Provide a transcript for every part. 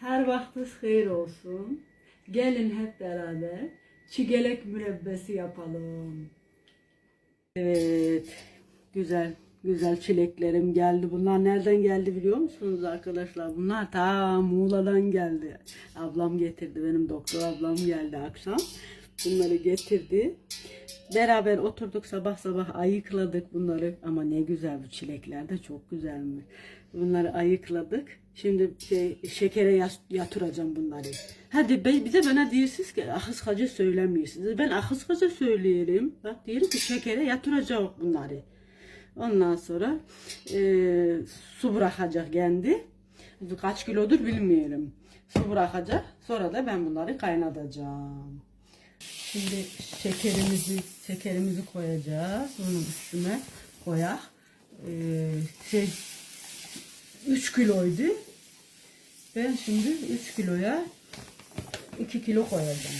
Her vaktiniz hayır olsun. Gelin hep beraber çigelek mürebbesi yapalım. Evet, güzel güzel çileklerim geldi. Bunlar nereden geldi biliyor musunuz arkadaşlar? Bunlar ta Muğla'dan geldi. Ablam getirdi, benim doktor ablam geldi akşam. Bunları getirdi. Beraber oturduk sabah sabah ayıkladık bunları. Ama ne güzel bu çilekler de çok güzelmiş. Bunları ayıkladık. Şimdi şey, şekere yatıracağım bunları. Hadi be, bize bana diyorsunuz ki ahıskaca söylemiyorsunuz. Ben ahıskaca söyleyelim. Bak diyelim ki şekere yatıracağım bunları. Ondan sonra e, su bırakacak kendi. Kaç kilodur bilmiyorum. Su bırakacak. Sonra da ben bunları kaynatacağım. Şimdi şekerimizi şekerimizi koyacağız. Bunun üstüne koyak. Ee, şey 3 kiloydu. Ben şimdi 3 kiloya 2 kilo koyacağım.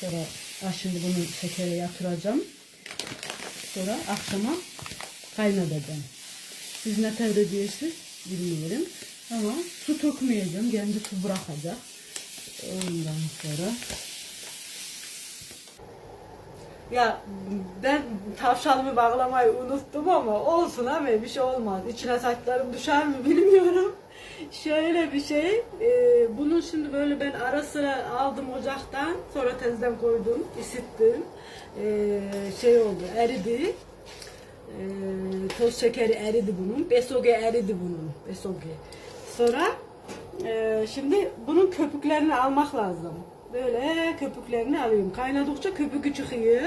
Sonra ah şimdi bunu şekere yatıracağım. Sonra akşama kaynatacağım. Siz ne kadar ediyorsunuz bilmiyorum. Ama su tökmeyeceğim. Kendi su bırakacak. Ondan sonra ya ben tavşanımı bağlamayı unuttum ama olsun ama bir şey olmaz. İçine saçlarım düşer mi bilmiyorum. Şöyle bir şey, e, bunu şimdi böyle ben ara sıra aldım ocaktan, sonra tezden koydum, ısıttım. E, şey oldu, eridi. E, toz şekeri eridi bunun, besoge eridi bunun, besoge. Sonra e, şimdi bunun köpüklerini almak lazım. Böyle köpüklerini alıyorum. Kaynadıkça köpüğü çıkıyor.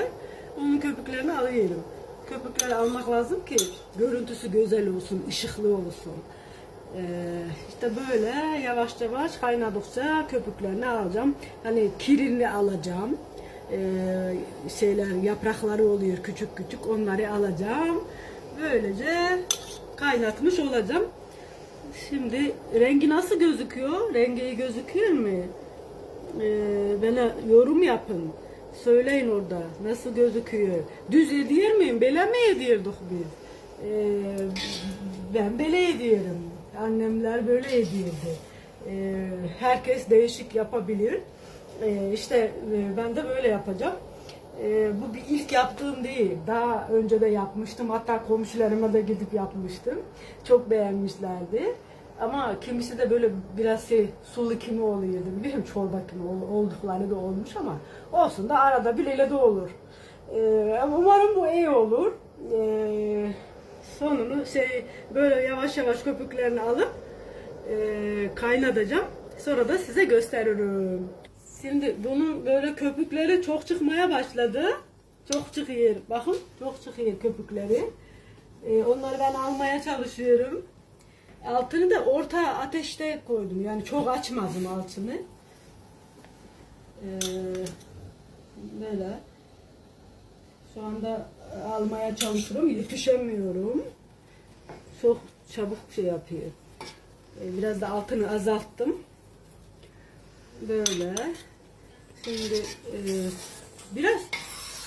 Onun köpüklerini alıyorum. Köpükleri almak lazım ki görüntüsü güzel olsun, ışıklı olsun. Ee, işte böyle yavaş yavaş kaynadıkça köpüklerini alacağım. Hani kirini alacağım. Ee, şeyler yaprakları oluyor küçük küçük onları alacağım. Böylece kaynatmış olacağım. Şimdi rengi nasıl gözüküyor? Rengi gözüküyor mu? Ee, bana yorum yapın. Söyleyin orada nasıl gözüküyor. Düz ediyor muyum? Bele mi ediyorduk biz? Ee, ben bele ediyorum. Annemler böyle ediyordu. Ee, herkes değişik yapabilir. Ee, işte e, ben de böyle yapacağım. Ee, bu bir ilk yaptığım değil. Daha önce de yapmıştım. Hatta komşularıma da gidip yapmıştım. Çok beğenmişlerdi. Ama kimisi de böyle biraz şey sulu kimi oluyordu biliyorum çorba kimi ol- oldukları da olmuş ama olsun da arada biriyle de olur. Ee, umarım bu iyi olur. Ee, sonunu şey böyle yavaş yavaş köpüklerini alıp e, kaynatacağım. Sonra da size gösteririm. Şimdi bunun böyle köpükleri çok çıkmaya başladı. Çok çıkıyor. Bakın çok çıkıyor köpükleri. Ee, onları ben almaya çalışıyorum. Altını da orta ateşte koydum. Yani çok açmadım altını. Ee, böyle. Şu anda almaya çalışıyorum. Yetişemiyorum. Çok çabuk şey yapıyor. Ee, biraz da altını azalttım. Böyle. Şimdi e, biraz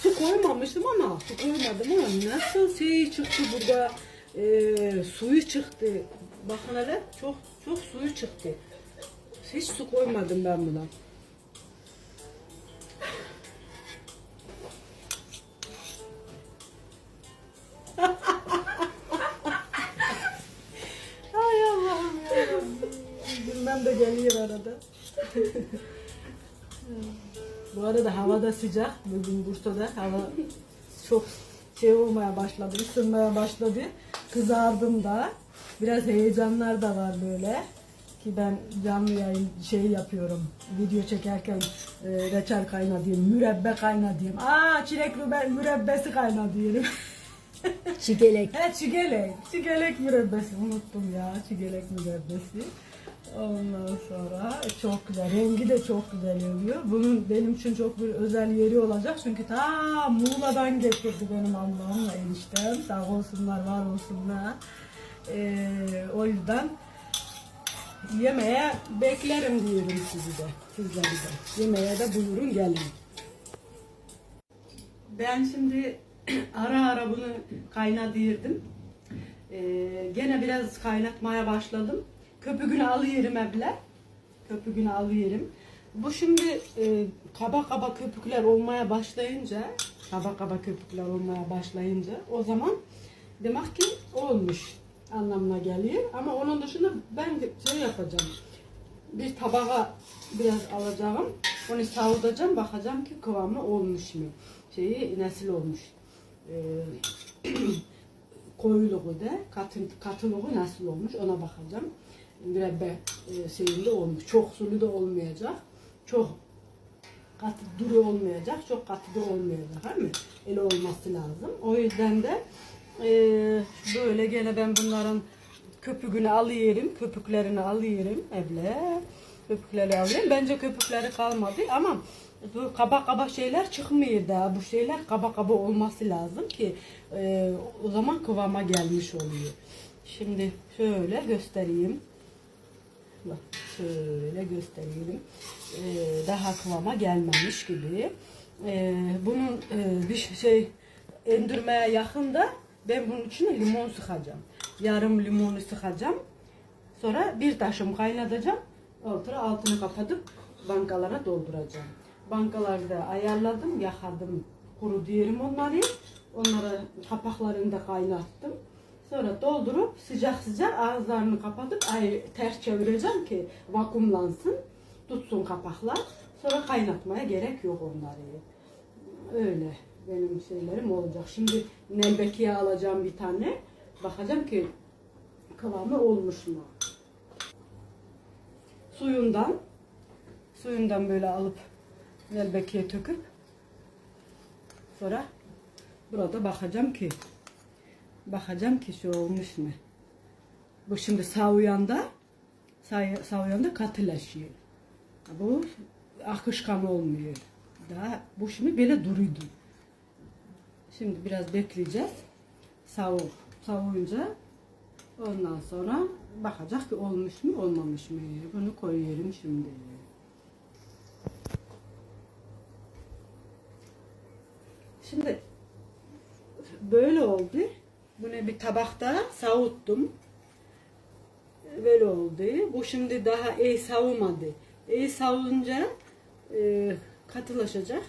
su koymamıştım ama su koymadım ama nasıl şey çıktı burada e, suyu çıktı. Bakın hele çok çok suyu çıktı. Hiç su koymadım ben buna. Ay Allah'ım ya. Bilmem de geliyor arada. Bu arada hava da sıcak. Bugün Bursa'da hava çok şey olmaya başladı, ısınmaya başladı. Kızardım da. Biraz heyecanlar da var böyle. Ki ben canlı yayın şey yapıyorum. Video çekerken e, reçel kaynatıyorum, mürebbe kaynatıyorum. Aa çilek müre- mürebbesi kaynatıyorum. Çigelek. He çigelek. Çigelek mürebbesi unuttum ya. Çigelek mürebbesi. Ondan sonra çok güzel. Rengi de çok güzel oluyor. Bunun benim için çok bir özel yeri olacak. Çünkü ta Muğla'dan getirdi benim ablamla eniştem. Sağ olsunlar, var olsunlar. Ee, o yüzden yemeğe beklerim diyorum sizi de. Sizleri de. Yemeğe de buyurun gelin. Ben şimdi ara ara bunu kaynatırdım. Ee, gene biraz kaynatmaya başladım. Köpüğünü alıyorum evle. Köpüğünü alıyorum. Bu şimdi e, kaba kaba köpükler olmaya başlayınca, kaba kaba köpükler olmaya başlayınca o zaman demek ki olmuş anlamına geliyor. Ama onun dışında ben şey yapacağım. Bir tabağa biraz alacağım. Onu savuracağım. Bakacağım ki kıvamı olmuş mu? Şeyi nasıl olmuş? Ee, koyuluğu da katı, katılığı nasıl olmuş ona bakacağım. Mürebbe e, şeyinde olmuş. Çok sulu da olmayacak. Çok katı duru olmayacak. Çok katı da olmayacak. Değil mi? Öyle olması lazım. O yüzden de e, böyle gene ben bunların köpüğünü alıyorum. Köpüklerini alıyorum. Evle. Köpükleri alıyorum. Bence köpükleri kalmadı ama bu kaba kaba şeyler çıkmıyor da. Bu şeyler kaba kaba olması lazım ki e, o zaman kıvama gelmiş oluyor. Şimdi şöyle göstereyim. Bak şöyle göstereyim. Ee, daha kıvama gelmemiş gibi. Ee, bunun e, bir şey endürmeye yakında ben bunun içine limon sıkacağım. Yarım limonu sıkacağım. Sonra bir taşım kaynatacağım. Altına altını kapatıp bankalara dolduracağım. Bankalarda ayarladım, yakadım. Kuru diyelim onları. Onları kapaklarını da kaynattım. Sonra doldurup sıcak sıcak ağızlarını kapatıp ters çevireceğim ki vakumlansın. Tutsun kapaklar. Sonra kaynatmaya gerek yok onları. Öyle benim şeylerim olacak. Şimdi nelbekiye alacağım bir tane. Bakacağım ki kıvamı olmuş mu? Suyundan suyundan böyle alıp nelbekiye töküp sonra burada bakacağım ki bakacağım ki şu olmuş mu? Bu şimdi savuyanda say- savuyanda katılaşıyor. Bu akışkan olmuyor. Daha bu şimdi böyle duruydu. Şimdi biraz bekleyeceğiz. Savu, savuyunca ondan sonra bakacak ki olmuş mu olmamış mı? Bunu koyuyorum şimdi. Şimdi böyle oldu. Bunu bir tabakta savuttum. Böyle oldu. Bu şimdi daha iyi savulmadı. İyi savunca e, katılaşacak.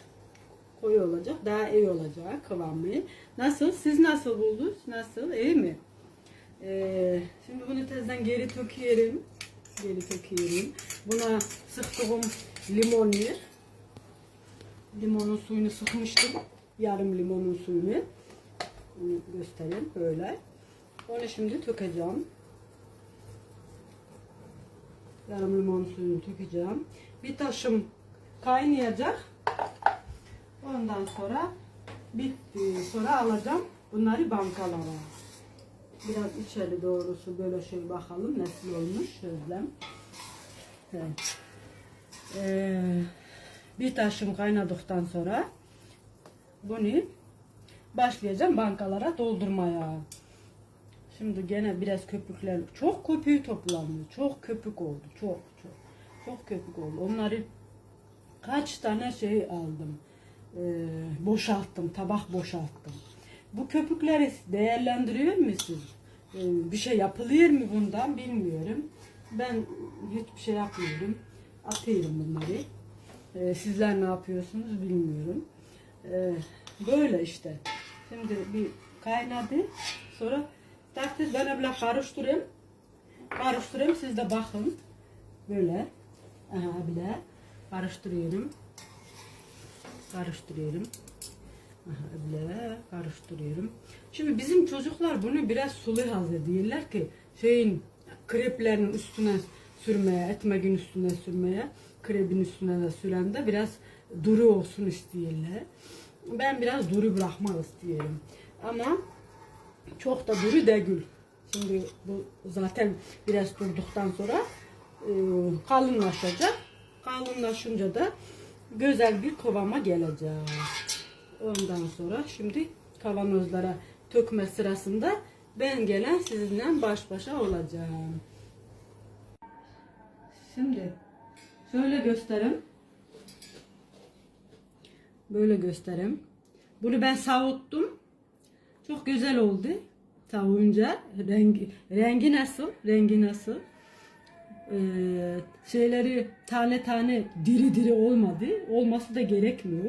Koyu olacak. Daha iyi olacak kıvamı. Nasıl? Siz nasıl buldunuz? Nasıl? İyi mi? E, şimdi bunu tezden geri töküyorum. Geri töküyorum. Buna sıktığım limonu limonun suyunu sıkmıştım. Yarım limonun suyunu. Bunu göstereyim böyle. Onu şimdi tökeceğim. Yarım limon suyunu tökeceğim. Bir taşım kaynayacak. Ondan sonra bitti. Sonra alacağım bunları bankalara. Biraz içeri doğrusu böyle şey bakalım nasıl olmuş. Evet. Ee, bir taşım kaynadıktan sonra bunu başlayacağım bankalara doldurmaya. Şimdi gene biraz köpükler çok köpüğü toplanıyor. Çok köpük oldu. Çok çok. Çok köpük oldu. Onları kaç tane şey aldım. Ee, boşalttım. Tabak boşalttım. Bu köpükleri değerlendiriyor musunuz? Ee, bir şey yapılıyor mu bundan bilmiyorum. Ben hiçbir şey yapmıyorum. Atıyorum bunları. Ee, sizler ne yapıyorsunuz bilmiyorum. Böyle işte. Şimdi bir kaynadı. Sonra takdir ben karıştırayım. Karıştırayım siz de bakın. Böyle. Aha bile karıştırıyorum. Karıştırıyorum. Aha bile karıştırıyorum. Şimdi bizim çocuklar bunu biraz sulu hazırlıyorlar ki şeyin kreplerin üstüne sürmeye, ekmeğin üstüne sürmeye, krebin üstüne de sürende biraz duru olsun istiyorlar. Ben biraz duru bırakmak istiyorum. Ama çok da duru değil. Şimdi bu zaten biraz durduktan sonra e, kalınlaşacak. Kalınlaşınca da güzel bir kıvama gelecek. Ondan sonra şimdi kavanozlara tökme sırasında ben gelen sizinle baş başa olacağım. Şimdi şöyle göstereyim. Böyle göstereyim. Bunu ben savuttum. Çok güzel oldu. Savunca rengi rengi nasıl? Rengi nasıl? E, şeyleri tane tane diri diri olmadı. Olması da gerekmiyor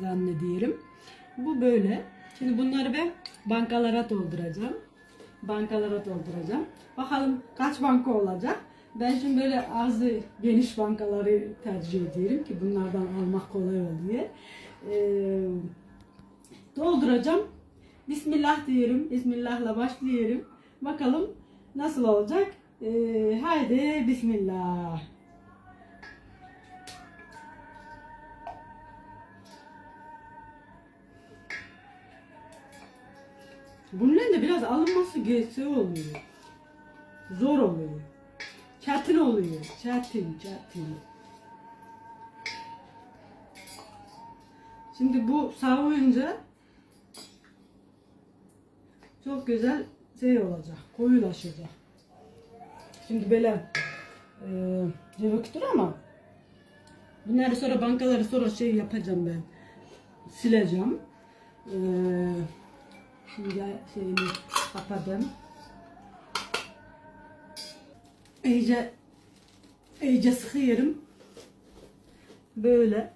zannediyorum. Bu böyle. Şimdi bunları ben bankalara dolduracağım. Bankalara dolduracağım. Bakalım kaç banka olacak. Ben şimdi böyle ağzı geniş bankaları tercih ediyorum ki bunlardan almak kolay oluyor. Ee, dolduracağım. Bismillah diyorum. Bismillahla başlıyorum. Bakalım nasıl olacak. Ee, haydi Bismillah. Bunların da biraz alınması geçse oluyor. Zor oluyor. Çetin oluyor. Çetin, çetin. Şimdi bu savuyunca çok güzel şey olacak. Koyulaşacak. Şimdi böyle e, cıvıktır ama bunları sonra bankaları sonra şey yapacağım ben. Sileceğim. E, şimdi şeyini kapadım. İyice iyice sıkıyorum. Böyle.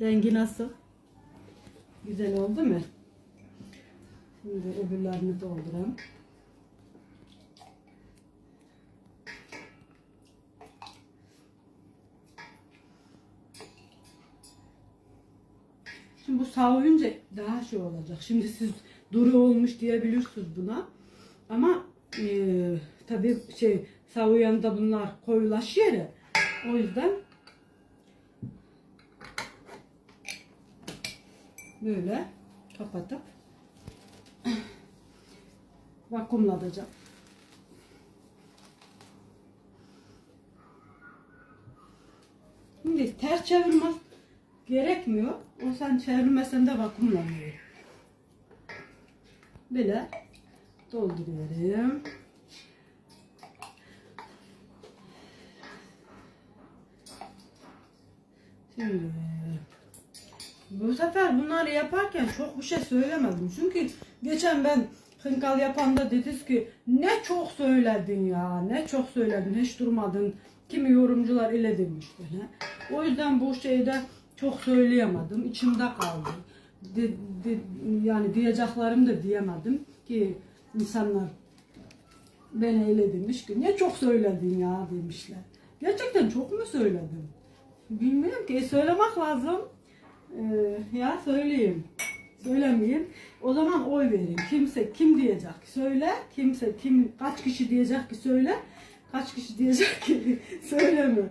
Rengi nasıl? Güzel oldu mu? Şimdi öbürlerini dolduralım. Şimdi bu savuyunca daha şey olacak. Şimdi siz duru olmuş diyebilirsiniz buna. Ama e, tabii şey savuyanda bunlar koyulaşıyor. O yüzden böyle kapatıp vakumlatacağım. Şimdi ters çevirme gerekmiyor. O sen çevirmesen de vakumlanıyor. Böyle dolduruyorum. Şimdi bu sefer bunları yaparken çok bir şey söylemedim. Çünkü geçen ben hınkal yapanda dediniz ki ne çok söyledin ya, ne çok söyledin, hiç durmadın. Kimi yorumcular ile demiş bana. O yüzden bu şeyde çok söyleyemedim. İçimde kaldı. De- de- yani diyeceklerim de diyemedim ki insanlar bana öyle demiş ki ne çok söyledin ya demişler. Gerçekten çok mu söyledim? Bilmiyorum ki söylemek lazım. Ee, ya söyleyeyim. Söylemeyeyim. O zaman oy verin. Kimse kim diyecek söyle. Kimse kim kaç kişi diyecek ki söyle. Kaç kişi diyecek ki söyleme.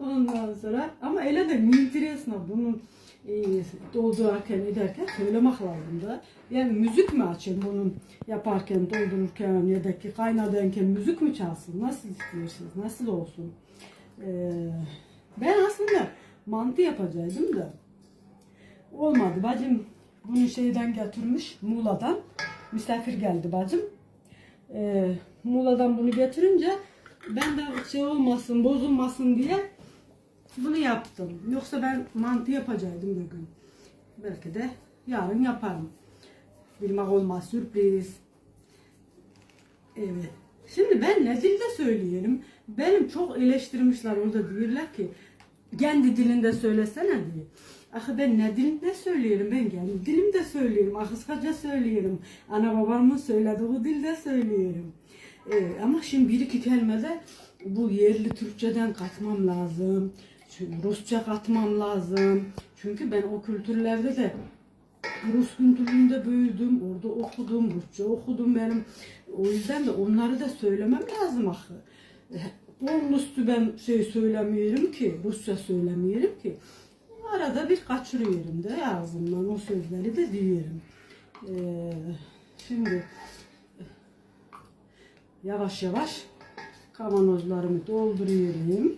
Ondan sonra ama öyle de interesna bunu e, doldururken ederken söylemek lazım da. Yani müzik mi açayım bunun yaparken doldururken ya da ki kaynarken müzik mi çalsın? Nasıl istiyorsunuz? Nasıl olsun? Ee, ben aslında mantı yapacaktım da olmadı. Bacım bunu şeyden getirmiş Muğla'dan. Misafir geldi bacım. Ee, Muğla'dan bunu getirince ben de şey olmasın, bozulmasın diye bunu yaptım. Yoksa ben mantı yapacaktım bugün. Belki de yarın yaparım. Bilmek olmaz sürpriz. Evet. Şimdi ben ne dilde söyleyelim? Benim çok eleştirmişler orada diyorlar ki kendi dilinde söylesene diye. Ah ben ne dilinde söylüyorum? Ben kendi dilimde söylüyorum. Ahıskaca söylüyorum. Ana babamın söylediği dilde söylüyorum. Ee, ama şimdi bir iki kelimede bu yerli Türkçeden katmam lazım. Rusça katmam lazım. Çünkü ben o kültürlerde de Rus kültüründe büyüdüm, orada okudum, Rusça okudum benim. O yüzden de onları da söylemem lazım ahı. Onun üstü ben şey söylemiyorum ki, Rusça söylemiyorum ki. Arada bir kaçırıyorum da ağzımdan o sözleri de diyorum. Ee, şimdi yavaş yavaş kavanozlarımı dolduruyorum.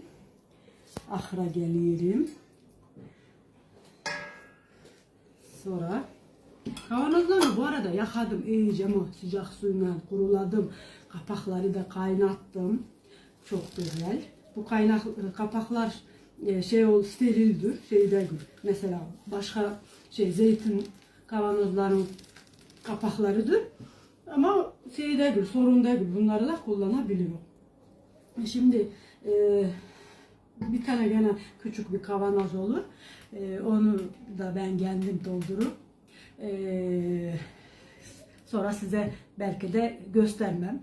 Ahıra geliyorum. Sonra kavanozları bu arada yakadım iyice ama sıcak suyla kuruladım. Kapakları da kaynattım. Çok güzel. Bu kaynak kapaklar e, şey ol sterildir. Şeyde mesela başka şey zeytin kavanozların kapaklarıdır. Ama şey değil, sorun değil. Bunları da kullanabiliyor. Şimdi e, bir tane gene küçük bir kavanoz olur. E, onu da ben kendim doldurup e, sonra size belki de göstermem.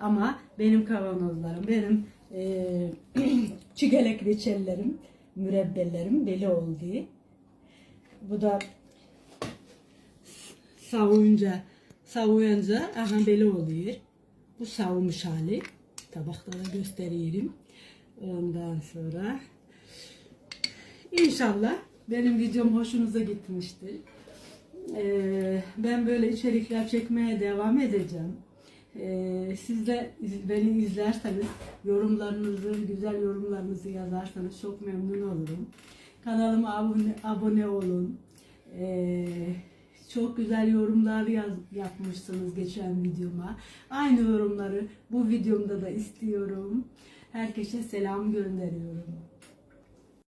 Ama benim kavanozlarım, benim e, çigelek reçellerim, mürebbelerim deli oldu. Bu da savunca, savuyunca aha böyle oluyor. Bu savunmuş hali. Tabakta da göstereyim. Ondan sonra inşallah benim videom hoşunuza gitmiştir. Ee, ben böyle içerikler çekmeye devam edeceğim. Ee, siz de beni izlerseniz, yorumlarınızı, güzel yorumlarınızı yazarsanız çok memnun olurum. Kanalıma abone, abone olun. Ee, çok güzel yorumlar yaz, yapmışsınız geçen videoma. Aynı yorumları bu videomda da istiyorum. Herkese selam gönderiyorum.